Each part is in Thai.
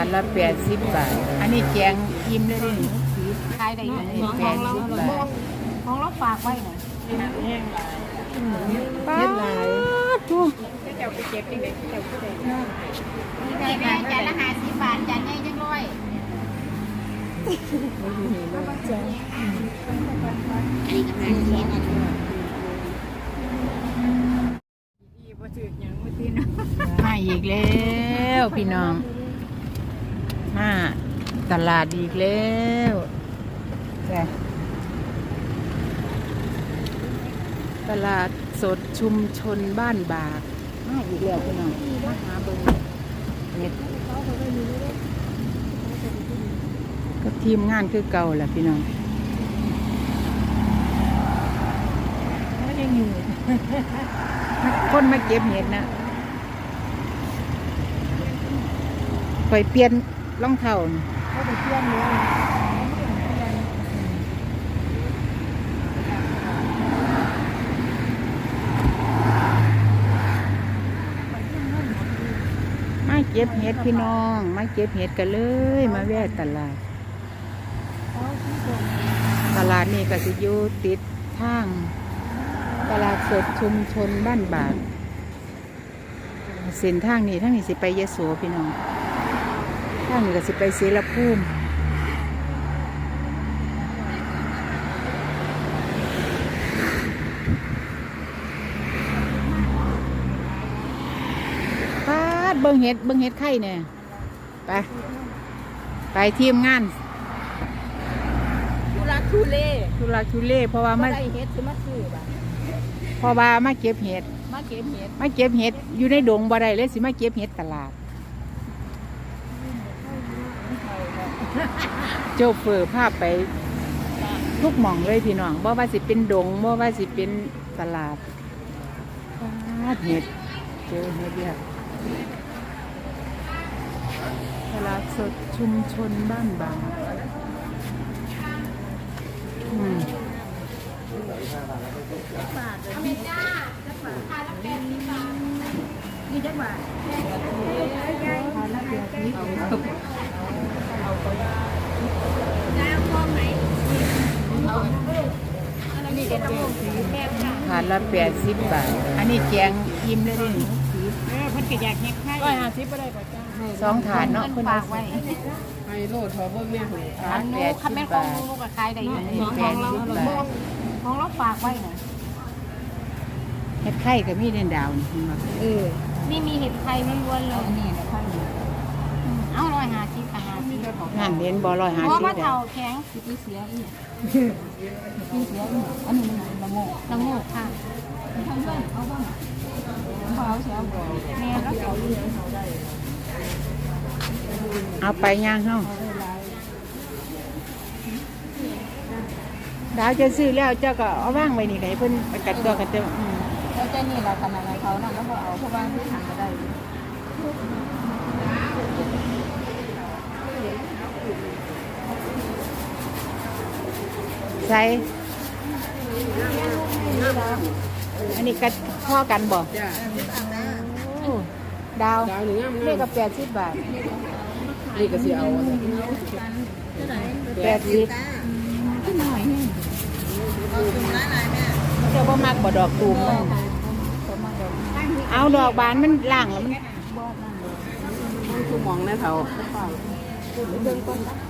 านละแปดสิบบาทอันนี้แจงยิ้มเลยดิขายได้ยังไงแปดสิบบาทของเราฝากไว้หน่อยป้าทุกนี่ไงแม่จานละห้าสิบบาทจานใหญ่จังร้อยอันนี้ก็ห้าสิบมาอีกแล้วพี่น้อง ตลาดอีกแล้วจ้ะตลาดสดชุมชนบ้านบากมาอีกแล้วพี่น้องมาหาเบิ่งเห็ดก็ทีมงานคือเก่าแหละพี่น้องไม่ได้อยู่คนมาเก็บเห็ดนะไปเปลี่ยนรองเท้า ไปเที่ยวเลยมาเก็บเห็ดพี่น้อง มาเก็บเห็ดกันเลย มาแวะตลาด ตลาดนี่ก็สิอยู่ติดทาง ตลาดสดชุมชนบ้านบากเส้นทางนี้ทางนี้สิไปยะโสพี่น้อง ทางนี้ก็สิไปศรีละภูมิปาดเบิ่งเห็ดเบิ่งเห็ดไข่เนี่ยไป ไปทีมงานทุลักทุเลทุลักทุเลเพราะว่ามามาได้เฮ็ดคือมาซื้อบ่ะเพราะว่ามาเก็บเห็ดมาเก็บเฮ็ดมาเก็บเห็ดอยู่ในดงบ่ได้เลยสิมาเก็บเห็ดตลาด โจเฟอร์พาไป ทุกหม่องเลยพี่น้องบ่ว่าสิเป็นดงบ่ว่าสิเป็นตลาดปาดเห็ดเจอเห็ดเยอะตลาดสดชุมชนบ้านบางอืมนี่จักบาททานละเดือนนี้เอาน้ำพอไหมเอาอันนี้เด็ดต้องสีแม่ค่ะ ถาดละแปดสิบบาท อันนี้แจงยิ้มเลยดิเออเพิ่นก็อยากเฮ็ดให้ร้อยห้าสิบบ่ได้ป่ะจ้าสองถาดเนาะเพิ่นฝากไว้ไฮโลดทอเบิ้งแม่หถาอัดนแปนู้ดคันสิแม่บนของบาทลูกก็ขายได้อยู่แปดสิบบาทของเราฝากไว้น่ะเห็ดไข่ก็มีเด่นดาวนี่เห็นบ่เออนี่มีเห็ดไข่ล้วนๆเลยนี่นะค่ะ เอาร้อยห้าสิบค่ะห้าสิบงานเห็นบ่ร้อยห้าเพราะสิบว่าเด้เท่าอแข็งสิบเสียอีกสิเสียอีกอันนี้มันละโงกละโงกค่ะทำด้วยเอาบ้างเอาเสียบ่แม่แล้วเอาอยู่เอาไปย่างเฮาดาวจะซื้อแล้วเจ้าก็เอาว่างไว้นี่ไงเพิ่นไปกัดตัวกันเจ้าอืมแล้วเจ้านี่เราขนาดเขานั่นแล้วก็เอาเพราะว่าที่ทางก็ได้ ใส่อันนี้ก็พ่อกันบ่จ้าโอ้ดาวดาวหนึ่งงามเลงาขมก็แปดสิบบาทนี่ก็สิเอาอะจ้ะแปดสิบเจ้าบ่มักบ่ดอกตูมมันเอาดอกบานมันล่างแล้วมันคือมองในเถาเอาดาวแล้วคุณป้าทุกเจ้าไปเก็บที่ไหน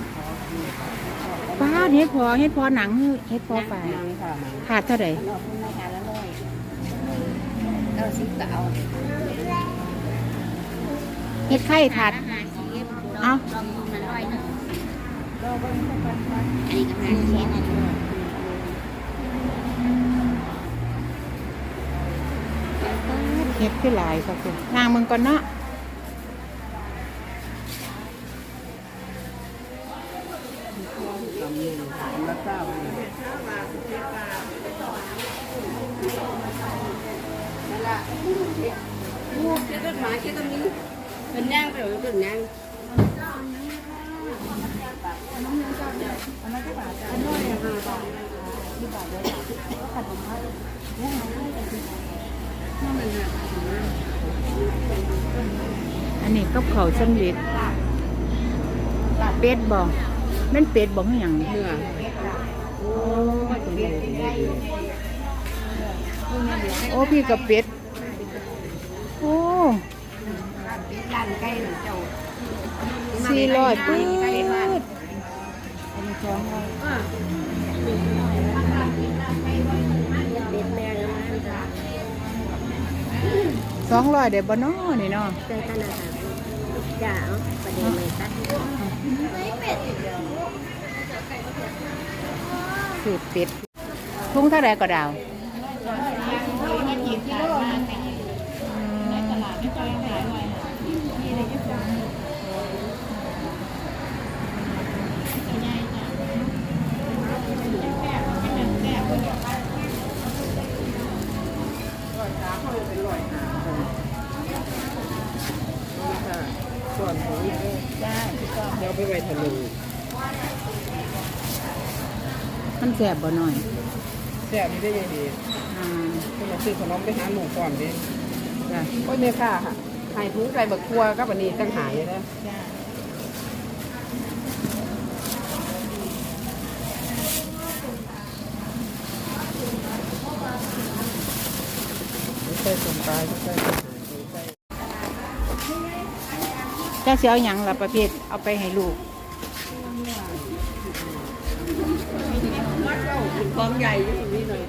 บาทจานใหญ่จังร้อยป้าโดนเส้นป้าเฮ็ดพอเฮ็ดพอหนังเฮ็ดพอฝ่ายยังค่ะขาดเท่าไหร่เอาคุณมาหาละร้อยเอาสิบก็เอาเฮ็ดไข่ขาดห้าสิบเอ้าลองดูมันร้อยหนึ่งอันนี้ก็ห้าสิบอันนี้เฮ็ดคือหลายค่ะคุณนางมึงก่อนเนาะำนี่ทำละเจ้า นั่นแหละงูเจ้าต้นไม้เจ้าต้นนี้เป็นย่างไปหรือเป็นย่างอันนี้กับเขาวสำเร็จเป็ดบ่แม่นเป็ดบ่คือหยังเนื้อโอ้ไม่ถึงเลย โอ้พี่กับเป็ด โอ้ร้านไก่เจ้าสี่ร้อยปื๊ดอันนี้สองร้อยเด็ดแม่ยังไม่ได้สองร้อยเดี๋ยวบ่น้อนี่เนาะเจอกันนะคะจ้าประเดี๋ยวไม่ตัดสูตรเป็ดทุ่งเท่าไรก็ดาว ส่วนของนี่ได้เดี๋ยวไปไว้ทะเลมันแสบบ่หน่อยแซ่บนี่ได้ยังดีอ่าคุณมาซื้อขนมไปหาหนูก่อนดิจ้ะโอ้ยแม่ค่ะค่ะไข่ถุงไก่บักกัวกับอันนี้ตั้งหายเลยนะไม่ใช่สมตายไม่ใช่ จ้าเสียเอาหยังล่ะประเภทเอาไปให้ลูกกองใหญ่อยู่ตรงนี้เลย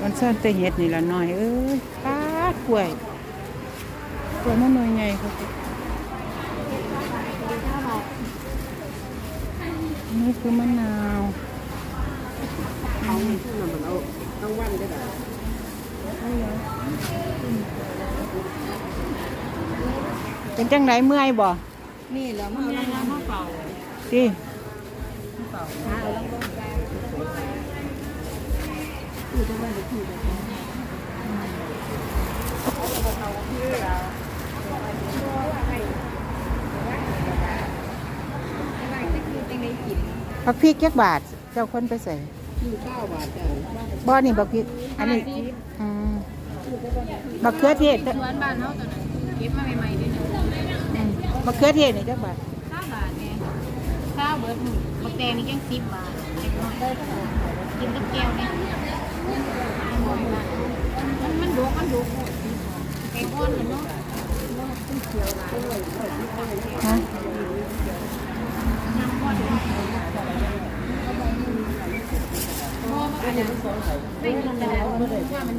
มันซ่อนแต่เห็ดนี่ละหน่อย เอ้ยปาดกล้วยกล้วยมันหน่วยใหญ่ครับ นี่คือมะนาวเอาขึ้นมาเหมือนเอาทั้งวันก็ได้เป็นจังไรเมื่อยบ่นี่เหรอมาเอาน้ำมาเป่าสิเอาแล้วก็ ผักพริกยักบาท เจ้าคนไปใส่ที่เก้าบาทจ้ะบ่อนี่บักพริก อันนี้อืมบักเขือเทศสวนบ้านเขาตอนนั้นเก็บมาใหม่ๆด้วยนะอืมบักเขือเทศนี่จักบาทข้าวบาทไงข้าวเบิร์ดหนึ่งบักแตงนี่ยังสิบบาทเล็กน้อยกินกับแก้วเนี่ยมันมันดุมันดุแกงอ่อนเลยเนาะฮะเพราะว่าอันนั้ นไม่มีแต่ว่ามัน